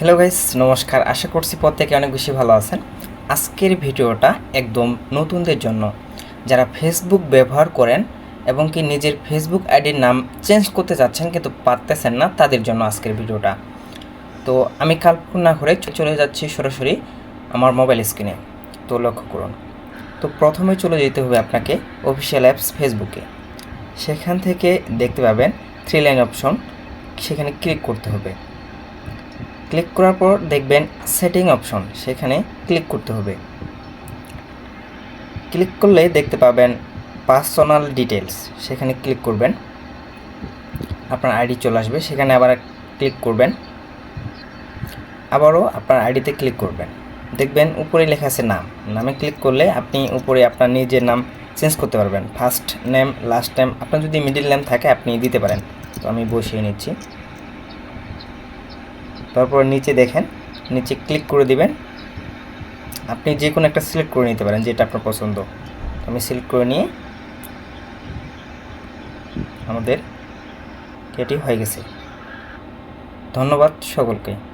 Hello guys নমস্কার। আশা করছি প্রত্যেকে অনেক বেশি ভালো আছেন। আজকের ভিডিওটা একদম নতুনদের জন্য। যারা ফেসবুক ব্যবহার করেন এবং কি নিজের ফেসবুক আইডির নাম চেঞ্জ করতে চাচ্ছেন কিন্তু পারতেছেন না, তাদের জন্য আজকের ভিডিওটা। তো আমি কাল্পনা করে চলে যাচ্ছি সরাসরি আমার মোবাইল স্ক্রিনে তো লক্ষ্য করুন। তো প্রথমে চলে যেতে হবে আপনাকে অফিসিয়াল অ্যাপস ফেসবুকে সেখান থেকে দেখতে পাবেন থ্রি লাইন অপশন সেখানে ক্লিক করতে হবে। ক্লিক করার পর দেখবেন সেটিং অপশন, সেখানে ক্লিক করতে হবে। ক্লিক করলে দেখতে পাবেন পার্সোনাল ডিটেলস সেখানে ক্লিক করবেন। আপনার আইডি চলে আসবে, সেখানে আবার ক্লিক করবেন। আবারও আপনার আইডিতে ক্লিক করবেন। দেখবেন উপরে লেখা আছে নাম। নামে ক্লিক করলে আপনি উপরে আপনার নিজের নাম চেঞ্জ করতে পারবেন। ফার্স্ট নেম লাস্ট নেম আপনার যদি মিডিল নেম থাকে, আপনি দিতে পারেন। তো আমি বসিয়ে নিচ্ছি। তারপর নিচে দেখেন, নিচে ক্লিক করে দিবেন। আপনি যে কোনো একটা সিলেক্ট করে নিতে পারেন যেটা আপনার পছন্দ। আমি সিলেক্ট করে নিয়ে আমাদের এটি হয়ে গেছে। ধন্যবাদ সকলকে।